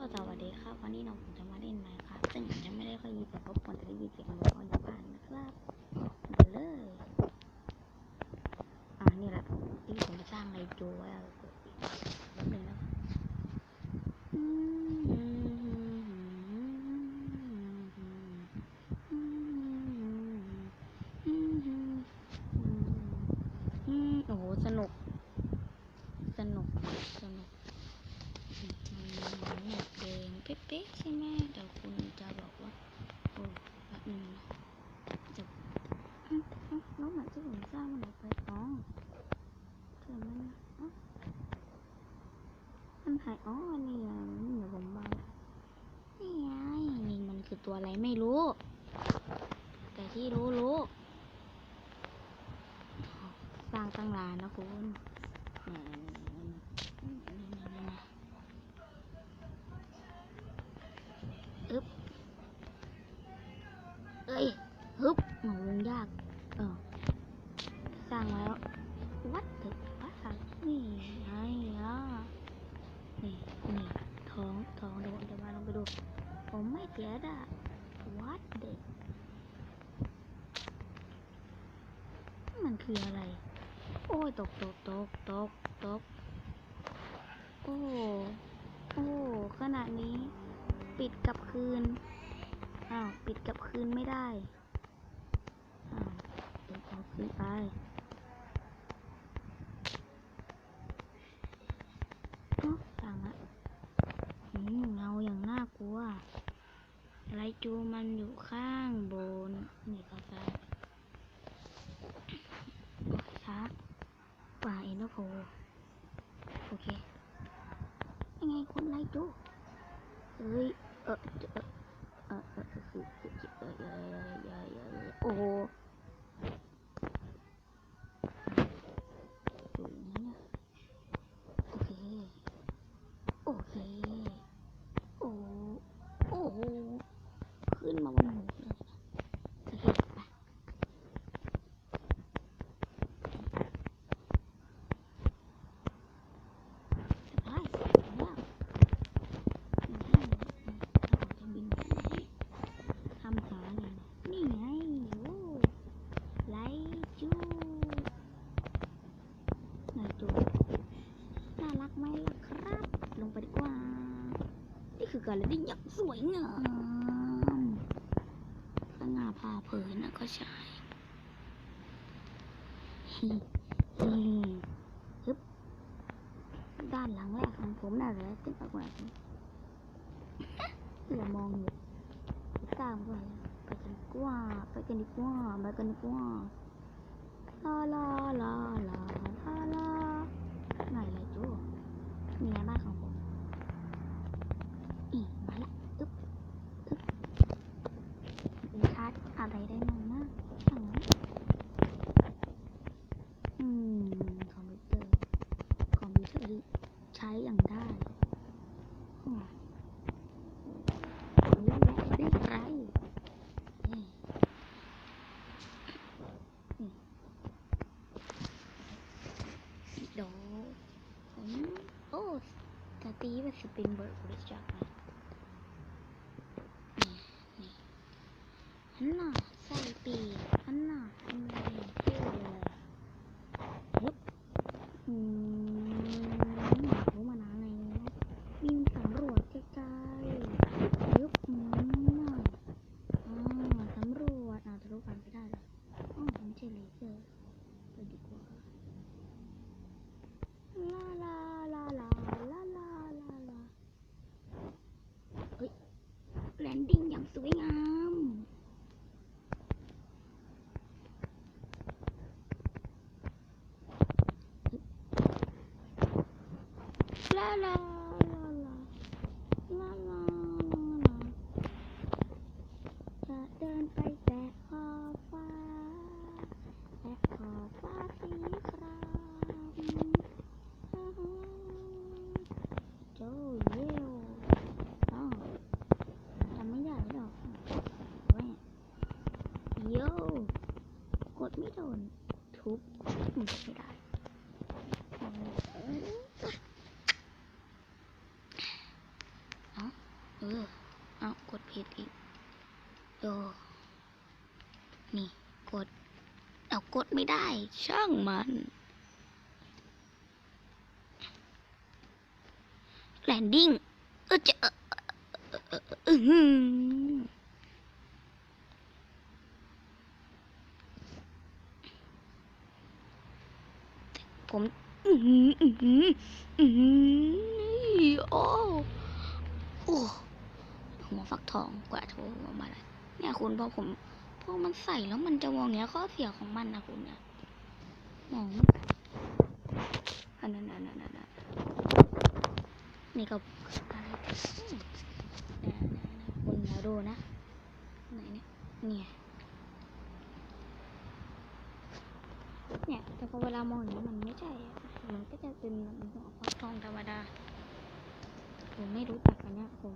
ก็สวัสดีครับวันนี้เราผมจะมาเล่นไมค์ครับซึ่งอาจะไม่ได้ค่อยยินเสียงรบกวนแต่ได้ยินเสียงรบกวนอยู่บ้านนะครับมาเลยอ่านี่แหละที่ผมจะสร้างไรโจไว้อะแป๊บนึงนะอืมโอ้โหสนุก สนุกสนุก มันหมดแดง เป๊ะๆใช่ไหมเดี๋ยวคุณจะบอกว่าโอ้แป๊บนึงนะจะอืมเอ้าแล้วหมายที่ผมสร้างมันออกไปอ๋อเกิดมันมันหายอ๋อนี่ไงเดี๋ยวผมมานี่ไงนี่มันคือตัวอะไรไม่รู้ แต่ที่รู้รู้สร้างตั้งนานนะคุณ ตกตกตกตกตกโอ้โอ้ขนาดนี้ ปิดกลับคืน อ้าว ปิดกลับคืนไม่ได้ อ้าวเดี๋ยวเอาคืนไปเอ้างละอืมเงาอย่างน่ากลัวไรจูมันอยู่ข้างบนนี่ก็ได้โอ้ยช้า ป่าเอ็นโพโอเคยังไงคนไรจูเฮ้ยเออเออเออเออคือคือเออเออเออเออเออโอ้โหอยู่อย่างนั้นนะโอเค โอเค โอ้โอ้โหขึ้นมาบนหัวเลยโอเคไปไปแล้ว ทำหาไงนี่ไงโอ้ไลจูไลจูน่ารักไหมล่ะครับ ลงไปดีกว่า นี่ คือการเล่นอย่างสวยงามสง่าผ่าเผยนะก็ใช่ฮิฮิฮึบด้านหลังแรกของผมน่าจะขึ้นไปกว่านี้อย่ามองอยู่ตามไปไปกันดีกว่า ไปกันดีกว่า ไปกันดีกว่า Hmm. นี่ กดเอากดไม่ได้ ช่างมัน แลนดิ้งเออจะอืมผมอือหืออือหืออือหือโอ้โอ้หัวฟักทองกว่าโทรมาเลยเนี่ยคุณพอผม อมันใส่แล้วมันจะมองเนี้ยข้อเสียของมันนะคุณเนะมองอันนั้นอันนั้นอันนั้นนี่ก็อะไรอืมเนี่ยเนี่ยเนี่ยคุณมาดูนะไหนเนี่ยเนี่ยเนี่ยแต่พอเวลามองอย่างนี้มันไม่ใช่มันก็จะเป็นเหมือนหัวฟักทองธรรมดาผมไม่รู้จักอันเนี้ยผม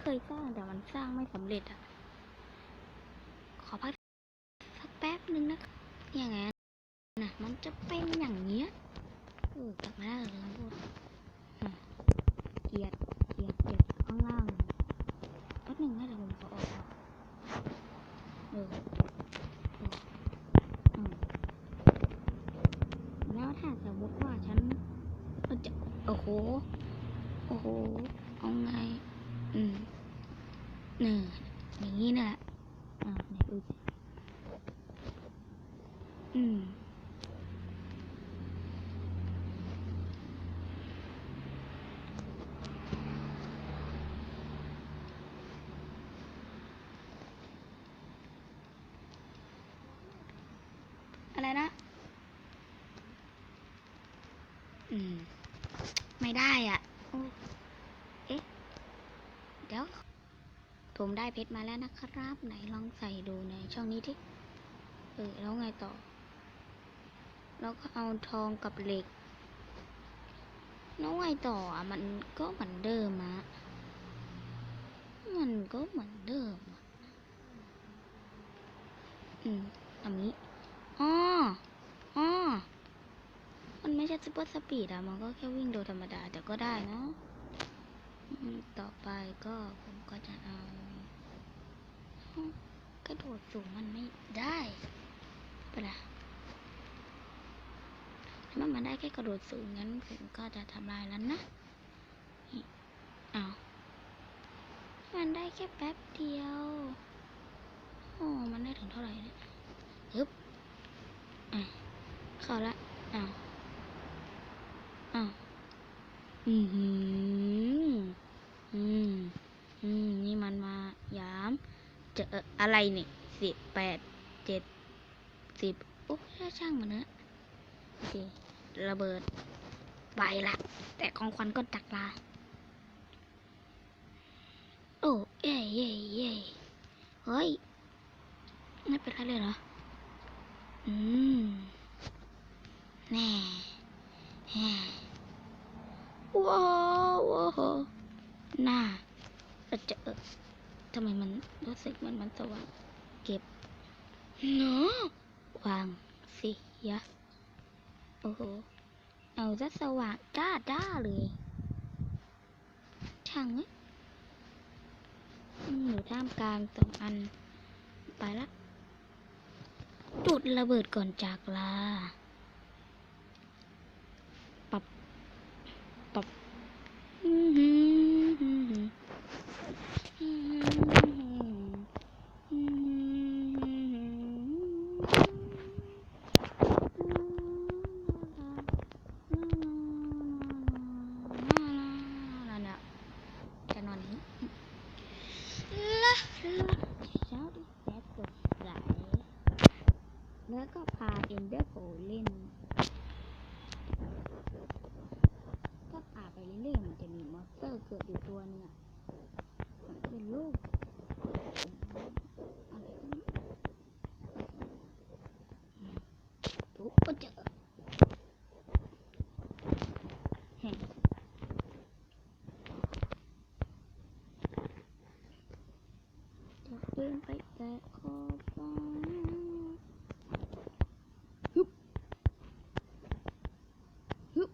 เคยสร้างแต่มันสร้างไม่สำเร็จอะขอพักสักแป๊บนึ งนะอย่างไงนะมันจะเป็นอย่างเนี้ยเออกลับมาได้เลยพูดเกียดเกียดเกียดข้างล่างแป๊บหนึ่งนะเดี๋ยวผมขอออกเออเอออืมแล้วถ้าสมมติว่าฉันจะโอ้โห โอ้โห เอาไง อืมหนึ่งอย่างนี้นะอ่าไหนดูสิอืม อะไรนะ อืม ไม่ได้อะเอ๊ะ เดี๋ยว ผมได้เพชรมาแล้วนะครับ ไหนลองใส่ดูในช่องนี้ที่เออแล้วไงต่อ แล้วก็เอาทองกับเหล็กแล้วไงต่ออะมันก็เหมือนเดิมอะมันก็เหมือนเดิมอะอืมอันนี้อ๋ออ๋อ มันไม่ใช่ซุปเปอร์สปีดอะมันก็แค่วิ่งโดยธรรมดา แต่ก็ได้เนาะต่อไปก็ผมก็จะเอา กระโดดสูงมันไม่ได้ไปะละถ้ามันมาได้แค่กระโดดสูงงั้นผมก็จะทำลายแล้วนะเอามันได้แค่แป๊บเดียว โอ้ มันได้ถึงเท่าไหร่เนี่ยฮึบอะเข้าละอ้าวอ้าว อือหืออืมอืมนี่มันมายาม เจออะไรนี่สิบแปดเจ็ดสิบโอ้ช่างมันเนอะโอเคระเบิดไปละ แต่ของขวัญก็จักลาโอ้เย่เย่เย่เฮ้ยไม่เป็นไรเลยเหรอ อืม แน่แฮ่ ว้าวว้าวน่าเอ่อจะเออทำไมมันรู้สึกเหมันมันสว่างเก็บเนาะวางสิยะโอ้โหเอาซะสว่างจ้าจ้าเลยช่างเอ้ยอืมอยู่ท่ามกลางสองอัน ไปละ จุดระเบิดก่อนจากลา ปับ ปับ อื้อหือหือหืออื้อหือหืออื้อหือนั่นน่ะจะนอนนี้ละละเช้าดิแซ่บสดใสแล้วก็พาเอ็นเดอร์โผเล่น ถ้าป่าไปเรื่อยๆมันจะมีมอนสเตอร์เกิดอยู่ตัวหนึงอะมันก็เป็นลูกอะไรก็ไม่รู้ปุ๊บก็เจอแห่ จะเดินไปแต่ขอบฟ้าฮึบฮึบ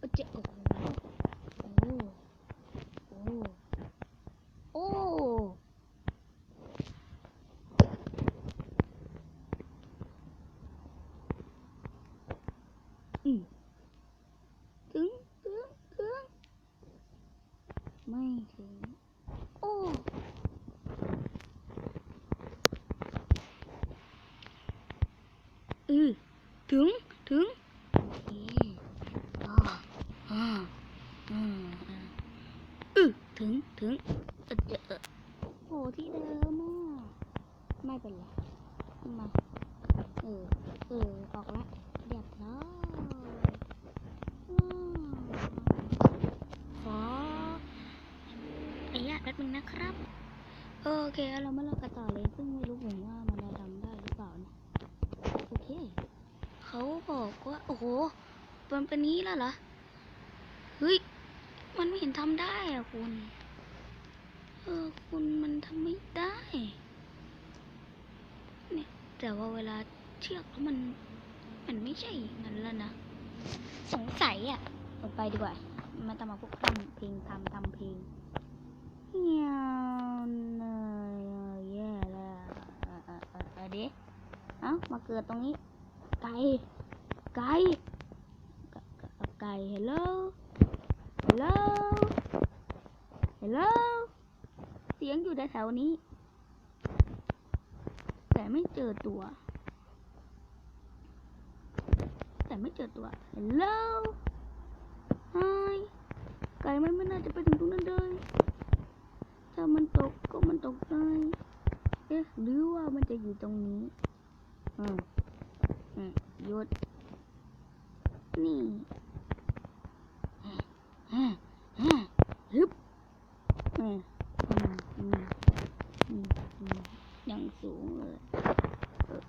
ก็เจอโอ้โห โอ้ โอ้ ไม่ถึง โอ้อือถึง ถึงโอเคอ่าอ่าอืมอ่าอือถึง ถึงเออเออเออโอ้ที่เดิมอะไม่เป็นไรมาเออ เออ ออกละเรียบร้อยว้าวขออนุญาตแป๊บนึงนะครับ โอ เคเรามาเริ่มกันต่อเลยซึ่งไม่รู้ผมว่ามันจะทำได้หรือเปล่านะโอเคเขาบอกว่าโอ้โหมันเป็นนี้แล้วเหรอเฮ้ยมันไม่เห็นทำได้อะคุณเออคุณมันทำไม่ได้เนี่ยแต่ว่าเวลาเชือกแล้วมัน มันไม่ใช่อย่างนั้นแล้วนะสงสัยอะลงไปดีกว่ามันต้องมาพวกทำเพลงทำทำเพลงเงียบเลยแย่แล้วเออเออเออเออเดี๋ยวเอ้ามาเกิดตรงนี้ ไก่ ไก่ ไก่ hello hello hello เสียงอยู่แถวนี้ แต่ไม่เจอตัว แต่ไม่เจอตัว hello hi ไก่มันไม่น่าจะไปถึงตรงนั้นเลย ถ้ามันตกก็มันตกเลยเอ๊ะ หรือว่ามันจะอยู่ ตรงนี้อืมอืมหยุด นี่ฮึบอออืมอืมอืมอืมย่างสูงเลยเออ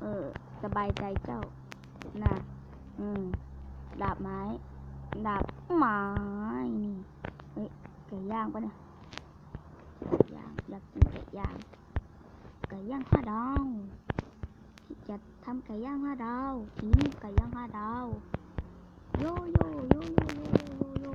เออ สบายใจเจ้านะอืม ดาบไม้ ดาบไม้ นี่ เฮ้ยไก่ย่างปะเนี่ยไก่ย่าง อยากกินไก่ย่าง ไก่ย่างห้าดาวพี่จะทำไก่ย่างห้าดาวกินไก่ย่างห้าดาวโยโยโยโยโยโย